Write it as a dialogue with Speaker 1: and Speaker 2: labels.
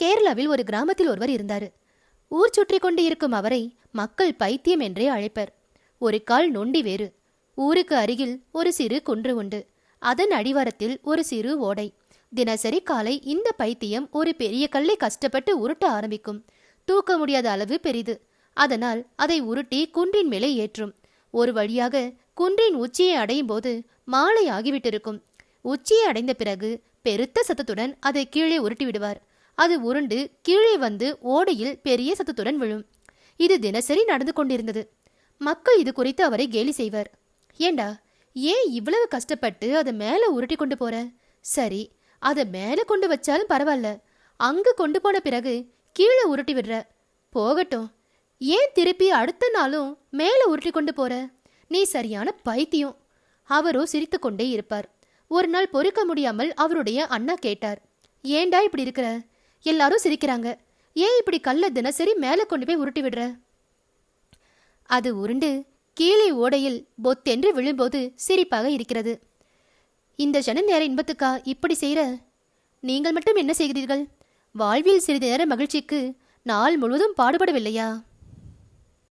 Speaker 1: கேரளாவில் ஒரு கிராமத்தில் ஒருவர் இருந்தார். ஊர் சுற்றி கொண்டு இருக்கும் அவரை மக்கள் பைத்தியம் என்றே அழைப்பர். ஒரு கால் நொண்டி வேறு. ஊருக்கு அருகில் ஒரு சிறு குன்று உண்டு. அதன் அடிவாரத்தில் ஒரு சிறு ஓடை. தினசரி காலை இந்த பைத்தியம் ஒரு பெரிய கல்லை கஷ்டப்பட்டு உருட்ட ஆரம்பிக்கும். தூக்க முடியாத அளவு பெரிது. அதனால் அதை உருட்டி குன்றின் மேலே ஏற்றும். ஒரு வழியாக குன்றின் உச்சியை அடையும் போது மாலை ஆகிவிட்டிருக்கும். உச்சியை அடைந்த பிறகு பெருத்த சத்தத்துடன் அதை கீழே உருட்டி விடுவார். அது உருண்டு கீழே வந்து ஓடையில் பெரிய சத்தத்துடன் விழும். இது தினசரி நடந்து கொண்டிருந்தது. மக்கள் இது குறித்து அவரை கேலி செய்வர். ஏண்டா ஏன் இவ்வளவு கஷ்டப்பட்டு அதை மேலே உருட்டி கொண்டு போற? சரி அதை மேலே கொண்டு வச்சாலும் பரவாயில்ல. அங்கு கொண்டு போன பிறகு கீழே உருட்டி விடுற. போகட்டும். ஏன் திருப்பி அடுத்த நாளும் மேலே உருட்டி கொண்டு போற? நீ சரியான பைத்தியம். அவரோ சிரித்து கொண்டே இருப்பார். ஒரு நாள் பொறுக்க முடியாமல் அவருடைய அண்ணா கேட்டார். ஏண்டா இப்படி இருக்கிற? எல்லாரும் சிரிக்கிறாங்க. ஏன் இப்படி கல்ல தினசரி மேலே கொண்டு போய் உருட்டி விடுற? அது உருண்டு கீழே ஓடையில் பொத்தென்று விழும்போது சிரிப்பாக இருக்கிறது. இந்த ஜன நேர இன்பத்துக்கா இப்படி செய்கிற நீங்கள் மட்டும் என்ன செய்கிறீர்கள்? வாழ்வில் சிறிது நேர மகிழ்ச்சிக்கு நாள் முழுவதும் பாடுபடவில்லையா?